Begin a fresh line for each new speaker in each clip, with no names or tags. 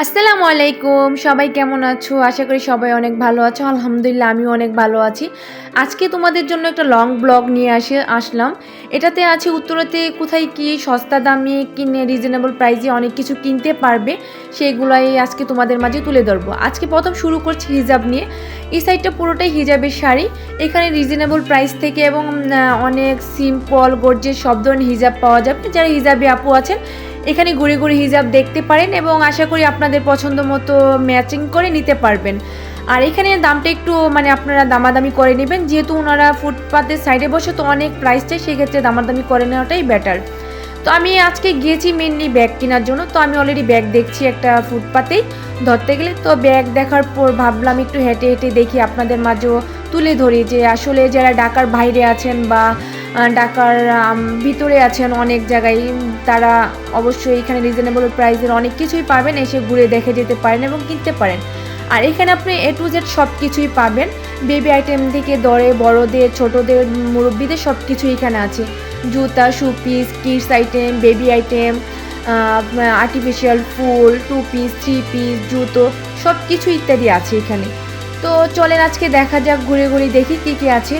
আসসালামু আলাইকুম, সবাই কেমন আছো? আশা করি সবাই অনেক ভালো আছো। আলহামদুলিল্লাহ, আমিও অনেক ভালো আছি। আজকে তোমাদের জন্য একটা লং ব্লগ নিয়ে আসে আসলাম। এটাতে আছে উত্তরাতে কোথায় কি সস্তা দামে কিনে রিজনেবল প্রাইসে অনেক কিছু কিনতে পারবে, সেগুলাই আজকে তোমাদের মাঝে তুলে ধরবো। আজকে প্রথম শুরু করছি হিজাব নিয়ে। এই সাইডটা পুরোটাই হিজাবের শাড়ি। এখানে রিজনেবল প্রাইস থেকে এবং অনেক সিম্পল গর্জের সব ধরনের হিজাব পাওয়া যাবে। যারা হিজাবে আপু আছেন, এখানে ঘুরে ঘুরে হিজাব দেখতে পারেন এবং আশা করি আপনাদের পছন্দ মতো ম্যাচিং করে নিতে পারবেন। আর এখানে দামটা একটু মানে আপনারা দামাদামি করে নেবেন। যেহেতু ওনারা ফুটপাতের সাইডে বসে তো অনেক প্রাইস চাই, সেক্ষেত্রে দামাদামি করে নেওয়াটাই বেটার তো আমি আজকে গিয়েছি মেনলি ব্যাগ কেনার জন্য। তো আমি অলরেডি ব্যাগ দেখছি একটা ফুটপাতেই। ধরতে গেলে তো ব্যাগ দেখার পর ভাবলাম একটু হেঁটে হেঁটে দেখি আপনাদের মাঝেও তুলে ধরি যে আসলে যারা ঢাকার বাইরে আছেন বা ঢাকার ভিতরে আছেন অনেক জায়গায়, তারা অবশ্যই এখানে রিজনেবল প্রাইসের অনেক কিছুই পাবেন। এসে ঘুরে দেখে যেতে পারেন এবং কিনতে পারেন। আর এখানে আপনি এ টু জেড সব কিছুই পাবেন। বেবি আইটেম থেকে দরে, বড়দের, ছোটদের, মুরব্বীদের সব কিছু এখানে আছে। জুতা shoe piece kids item baby item artificial ফুল টু পিস থ্রি পিস জুতো সব কিছু ইত্যাদি আছে এখানে। তো চলেন আজকে দেখা যাক, ঘুরে ঘুরে দেখি কী কী আছে।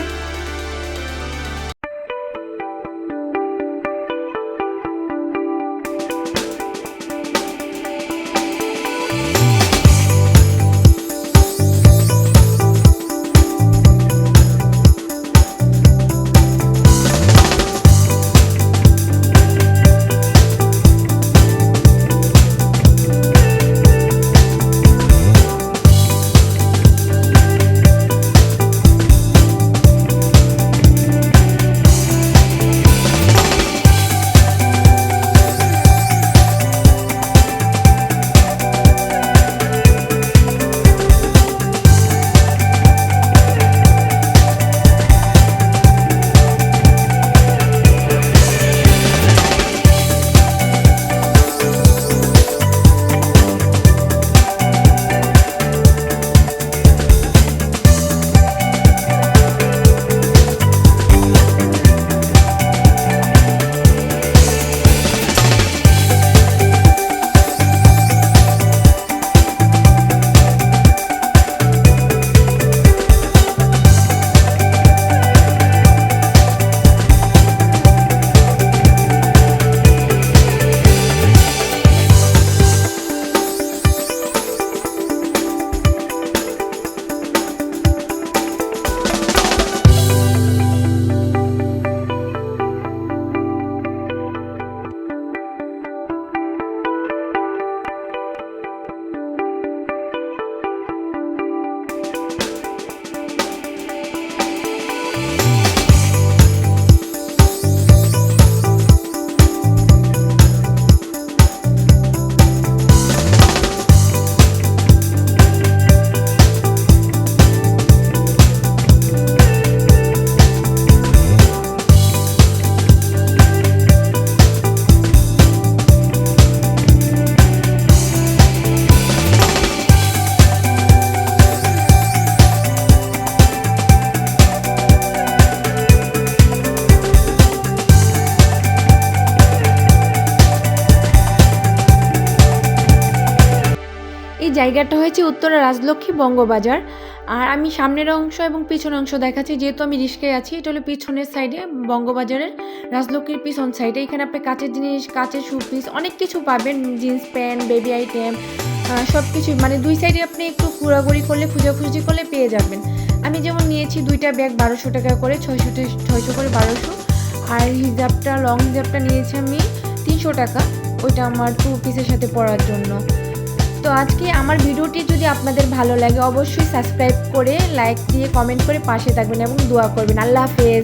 জায়গাটা হয়েছে উত্তরা রাজলক্ষ্মী বঙ্গবাজার। আর আমি সামনের অংশ এবং পিছনের অংশ দেখাচ্ছি, যেহেতু আমি রিস্কায় আছি, এটা হলো পিছনের সাইডে বঙ্গবাজারের রাজলক্ষ্মীর পিছন সাইডে এখানে আপনি কাচের জিনিস, কাঁচের শু-পিস অনেক কিছু পাবেন জিন্স প্যান্ট বেবি আইটেম সব কিছু মানে দুই সাইডে আপনি একটু ঘোরাঘুরি করলে, খুঁজাখুঁজি করলে পেয়ে যাবেন। আমি যেমন নিয়েছি দুইটা ব্যাগ বারোশো টাকা করে, ছয়শো ছয়শো করে বারোশো। আর হিজাবটা লং হিজাবটা নিয়েছি আমি তিনশো টাকা। ওইটা আমার টু পিসের সাথে পরার জন্য। আজকে আমার ভিডিওটি যদি আপনাদের ভালো লাগে, অবশ্যই সাবস্ক্রাইব করে লাইক দিয়ে কমেন্ট করে পাশে থাকবেন এবং দোয়া করবেন। আল্লাহ হাফেজ।